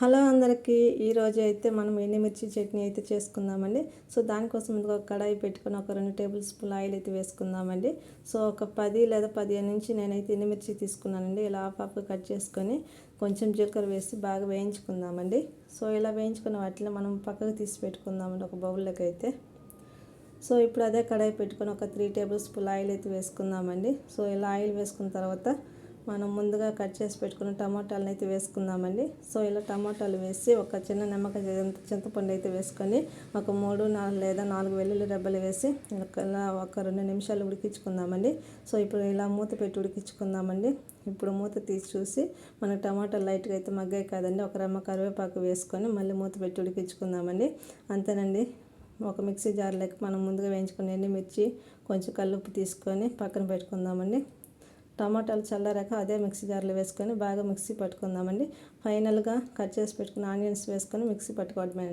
Hello అందరికీ ఈరోజు అయితే మనం ఎండుమిర్చి చట్నీ అయితే చేసుకుందామండి. సో దానికోసం ముందుగా ఒక కడాయి పెట్టుకొని ఒక రెండు టేబుల్ స్పూన్ ఆయిల్ అయితే వేసుకుందామండి. సో ఒక పది లేదా పదిహేను నుంచి నేనైతే ఎండుమిర్చి తీసుకున్నానండి. ఇలా హాఫ్ హాఫ్ కట్ చేసుకొని కొంచెం జీలకర్ర వేసి బాగా వేయించుకుందామండి. సో ఇలా వేయించుకున్న వాటిలో మనం పక్కకు తీసి పెట్టుకుందామండి ఒక బౌల్లోకి అయితే. సో ఇప్పుడు అదే కడాయి పెట్టుకొని ఒక త్రీ టేబుల్ స్పూన్ ఆయిల్ అయితే వేసుకుందామండి. సో ఇలా ఆయిల్ వేసుకున్న తర్వాత మనం ముందుగా కట్ చేసి పెట్టుకున్న టమాటాలను అయితే వేసుకుందామండి. సో ఇలా టమాటాలు వేసి ఒక చిన్న నిమ్మకాయ చింతపండు అయితే వేసుకొని ఒక మూడు నాలుగు లేదా నాలుగు వెల్లుల్లి రెబ్బలు వేసి ఇలా ఒక రెండు నిమిషాలు ఉడికించుకుందామండి. సో ఇప్పుడు ఇలా మూత పెట్టి ఉడికించుకుందామండి. ఇప్పుడు మూత తీసి చూసి మన టమాటాలు లైట్గా అయితే మగ్గాయి కాదండి. ఒక రెమ్మ కరివేపాకు వేసుకొని మళ్ళీ మూత పెట్టి ఉడికించుకుందామండి. అంతేనండి. ఒక మిక్సీ జార్లోకి మనం ముందుగా వేయించుకుని మిర్చి కొంచెం కల్లుప్పు తీసుకొని పక్కన పెట్టుకుందామండి. టమాటాలు చల్లారాక అదే మిక్సీ జార్లో వేసుకొని బాగా మిక్సీ పట్టుకుందామండి. ఫైనల్గా కట్ చేసి పెట్టుకున్న ఆనియన్స్ వేసుకొని మిక్సీ పట్టుకోవడమే